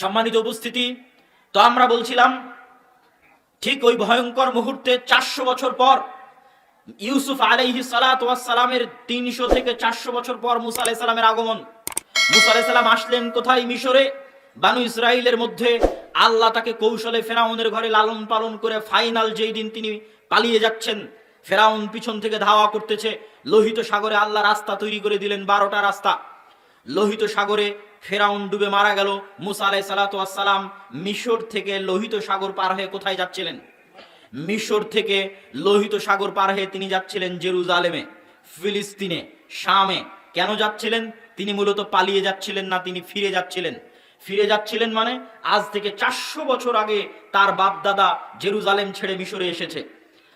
সম্মানিত উপস্থিতি, তো আমরা বলছিলাম, ঠিক ওই ভয়ঙ্কর মুহূর্তে চারশো বছর পর ইউসুফ আলাইহি সালামের তিনশো থেকে চারশো বছর পর মুসা আলাইহিস সালামের আগমন। মুসা সালাম আসলেন কোথায়? মিশরে। বানু ইসরাইলের মধ্যে আল্লাহ তাকে কৌশলে ফেরাউনের ঘরে লালন পালন করে ফাইনাল যেই দিন তিনি পালিয়ে যাচ্ছেন, ফেরাউন পিছন থেকে ধাওয়া করতেছে। লোহিত সাগরে আল্লাহ রাস্তা তৈরি করে দিলেন বারোটা রাস্তা। লোহিত সাগরে ফেরাউন ডুবে মারা গেল। মুসা আলাই সালাম মিশর থেকে লোহিত সাগর পার হয়ে কোথায় যাচ্ছিলেন? মিশর থেকে লোহিত সাগর পার হয়ে তিনি যাচ্ছিলেন জেরুজালেমে, ফিলিস্তিনে, শামে। কেন যাচ্ছিলেন? তিনি মূলত পালিয়ে যাচ্ছিলেন না, তিনি ফিরে যাচ্ছিলেন। ফিরে যাচ্ছিলেন মানে আজ থেকে চারশো বছর আগে তার বাপ দাদা জেরুজালেম ছেড়ে মিশরে এসেছে।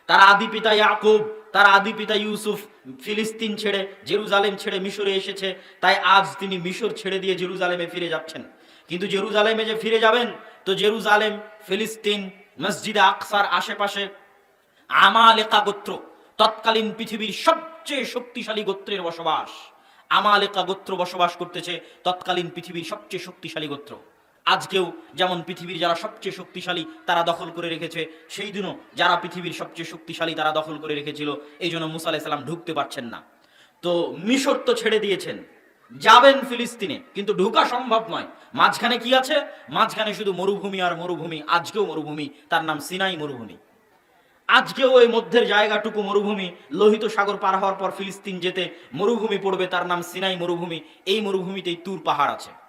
তার আদি পিতা ইয়াকুব তার আদি পিতা ইউসুফ ফিলিস্তিন ছেড়ে জেরুজালেম ছেড়ে মিশরে এসেছে। তাই আজ তিনি মিশর ছেড়ে দিয়ে জেরুজালেমে ফিরে যাচ্ছেন। কিন্তু জেরুজালেমে যে ফিরে যাবেন, তো জেরুজালেম, ফিলিস্তিন, মসজিদে আকসার আশেপাশে আমালেকা গোত্র, তৎকালীন পৃথিবীর সবচেয়ে শক্তিশালী গোত্রের বসবাস। আমালেকা গোত্র বসবাস করতেছে তৎকালীন পৃথিবীর সবচেয়ে শক্তিশালী গোত্র। আজকেও যেমন পৃথিবীর যারা সবচেয়ে শক্তিশালী তারা দখল করে রেখেছে, সেই দিনও যারা পৃথিবীর সবচেয়ে শক্তিশালী তারা দখল করে রেখেছিল, এই জন্য মুসা আলাইসাল্লাম ঢুকতে পারছেন না। তো মিশর তো ছেড়ে দিয়েছেন, যাবেন ফিলিস্তিনে, কিন্তু ঢুকা সম্ভব নয়। মাঝখানে কি আছে? মাঝখানে শুধু মরুভূমি আর মরুভূমি, আজকেও মরুভূমি, তার নাম সিনাই মরুভূমি। আজকেও ওই মধ্যের জায়গাটুকু মরুভূমি, লোহিত সাগর পার হওয়ার পর ফিলিস্তিন যেতে মরুভূমি পড়বে, তার নাম সিনাই মরুভূমি। এই মরুভূমিতেই তুর পাহাড় আছে।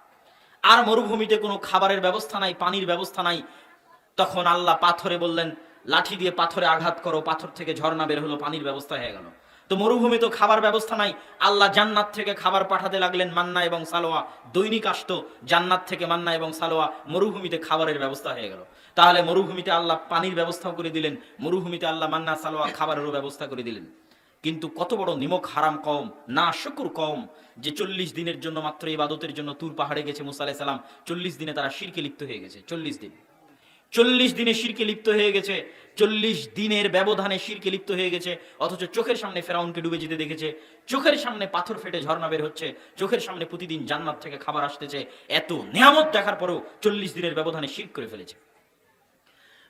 আর মরুভূমিতে কোনো খাবারের ব্যবস্থা নাই, পানির ব্যবস্থা নাই। তখন আল্লাহ পাথরে বললেন, লাঠি দিয়ে পাথরে আঘাত করো, পাথর থেকে ঝর্ণা বের হলো, পানির ব্যবস্থা হয়ে গেল। তো মরুভূমি তো খাবার ব্যবস্থা নাই। আল্লাহ জান্নাত থেকে খাবার পাঠাতে লাগলেন মান্না এবং সালোয়া, দৈনিক আসতো, জান্নাত থেকে মান্না এবং সালোয়া মরুভূমিতে খাবারের ব্যবস্থা হয়ে গেল। তাহলে মরুভূমিতে আল্লাহ পানির ব্যবস্থাও করে দিলেন, মরুভূমিতে আল্লাহ মান্না, সালোয়া খাবারেরও ব্যবস্থা করে দিলেন। কিন্তু কত বড় নিমক হারাম কম না শুকুর কম যে চল্লিশ দিনের জন্য মাত্র ইবাদতের জন্য তুর পাহাড়ে গেছে মুসা সালাম, চল্লিশ দিনে তারা শিরকে লিপ্ত হয়ে গেছে, চল্লিশ দিন। চল্লিশ দিনে শিরকে লিপ্ত হয়ে গেছে, চল্লিশ দিনের ব্যবধানে শিরকে লিপ্ত হয়ে গেছে, অথচ চোখের সামনে ফেরাউনকে ডুবে যেতে দেখেছে, চোখের সামনে পাথর ফেটে ঝর্ণা বের হচ্ছে, চোখের সামনে প্রতিদিন জান্নাত থেকে খাবার আসতেছে, এত নিয়ামত দেখার পরেও চল্লিশ দিনের ব্যবধানে শির করে ফেলেছে।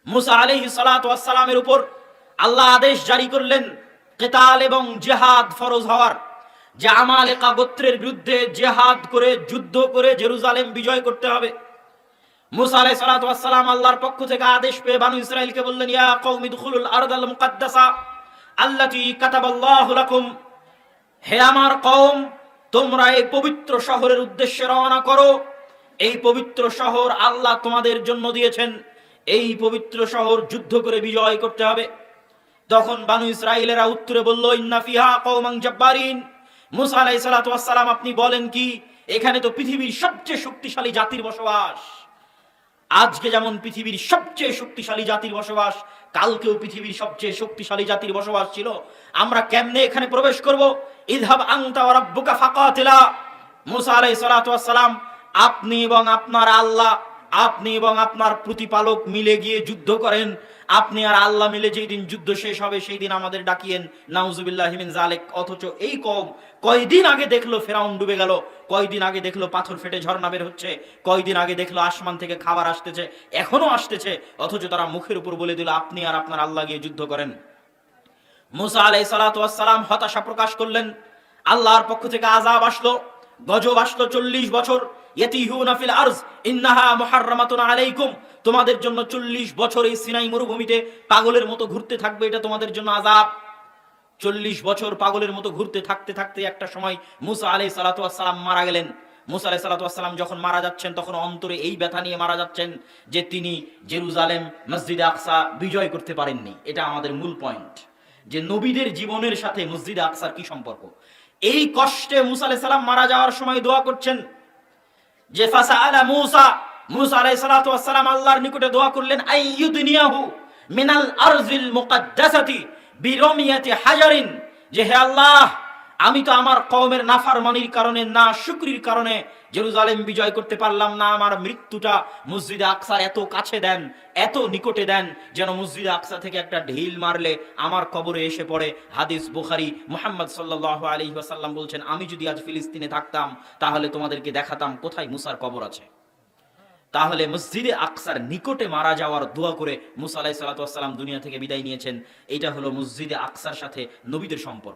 মুসা আলাইহি সালামের উপর আল্লাহ আদেশ জারি করলেন কেতাল এবং জেহাদ ফরজ হওয়ার। যে আমালেকা গোত্রের বিরুদ্ধে জেহাদ করে, যুদ্ধ করে জেরুজালেম বিজয় করতে হবে। পক্ষ থেকে আদেশ পেয়ে বললেন কাতাবাল্লাহু লাকুম। হে আমার কওম, তোমরা এই পবিত্র শহরের উদ্দেশ্যে রওনা করো। এই পবিত্র শহর আল্লাহ তোমাদের জন্য দিয়েছেন। এই পবিত্র শহর যুদ্ধ করে বিজয় করতে হবে। তখন বানু ইসরাইলেরা উত্তরে বলল, ইন্না ফিহা কওমান মুসা সালাতু আপনি বলেন কি, এখানে তো পৃথিবীর সবচেয়ে শক্তিশালী জাতির বসবাস। আজকে যেমন পৃথিবীর সবচেয়ে শক্তিশালী জাতির বসবাস, কালকেও পৃথিবীর সবচেয়ে শক্তিশালী জাতির বসবাস ছিল। আমরা কেমনে এখানে প্রবেশ করব? আনতা ওয়া রাব্বুকা মুসা ওয়াস সালাম, আপনি এবং আপনার আল্লাহ আপনি এবং আপনার প্রতিপালক মিলে গিয়ে যুদ্ধ করেন। আপনি আর আল্লাহ মিলে যেই দিন যুদ্ধ শেষ হবে, সেই দিন আমাদের ডাকিয়েন, নাউজুবিল্লাহ মিন জালেক অথচ এই কম কয়দিন আগে দেখল ফেরাউন ডুবে গেল, কয়দিন আগে দেখল পাথর ফেটে ঝর্ণা বের হচ্ছে, কয়দিন আগে দেখল আসমান থেকে খাবার আসতেছে এখনও আসতেছে, অথচ তারা মুখের উপর বলে দিল, আপনি আর আপনার আল্লাহ গিয়ে যুদ্ধ করেন। মুসা আলাই সালাম হতাশা প্রকাশ করলেন। আল্লাহর পক্ষ থেকে আজাব আসলো, গজব আসলো চল্লিশ বছর। ইয়াতিহুনা ফিল আরজ, ইন্নাহা মুহাররামাতুন আলাইকুম। তোমাদের জন্য চল্লিশ বছর এই সিনাই মরুভূমিতে পাগলের মতো ঘুরতে থাকবে, এটা তোমাদের জন্য আজাব চল্লিশ বছর পাগলের মতো ঘুরতে থাকতে থাকতে একটা সময় মুসা আলাই সালাম মারা গেলেন। মুসা আলাই সালাম যখন মারা যাচ্ছেন, তখন অন্তরে এই ব্যথা নিয়ে মারা যাচ্ছেন যে তিনি জেরুজালেম, মসজিদে আকসা বিজয় করতে পারেননি। এটা আমাদের মূল পয়েন্ট। যে নবীদের জীবনের সাথে মসজিদে আকসার কি সম্পর্ক? এই কষ্টে মুসা আলাই সালাম মারা যাওয়ার সময় দোয়া করছেন যে ফাসা আলা মুসা মুসা আলাইহিস সালাতু ওয়াস সালাম আল্লাহর নিকটে দোয়া করলেন, আইয়ুদনিয়াহু মিনাল আরজিল মুকাদ্দাসাতি বিরমিয়াতি হাজারিন, যে হে আল্লাহ আমি তো আমার কওমের নাফারমানির কারণে, না শুকরির কারণে জেরুজালেম বিজয় করতে পারলাম না। আমার মৃত্যুটা মসজিদে আকসার এত কাছে দেন, এত নিকটে দেন, যেন মসজিদে আকসা থেকে একটা ঢিল মারলে আমার কবরে এসে পড়ে। হাদিস বুখারি মোহাম্মদ সাল্লাল্লাহু আলাইহি ওয়াসাল্লাম বলছেন, আমি যদি আজ ফিলিস্তিনে থাকতাম, তাহলে তোমাদেরকে দেখাতাম কোথায় মুসার কবর আছে। তাহলে মসজিদে আকসার নিকটে মারা যাওয়ার দোয়া করে মুসা আলাহি সাল্লাম দুনিয়া থেকে বিদায় নিয়েছেন। এটা হলো মসজিদে আকসার সাথে নবীদের সম্পর্ক।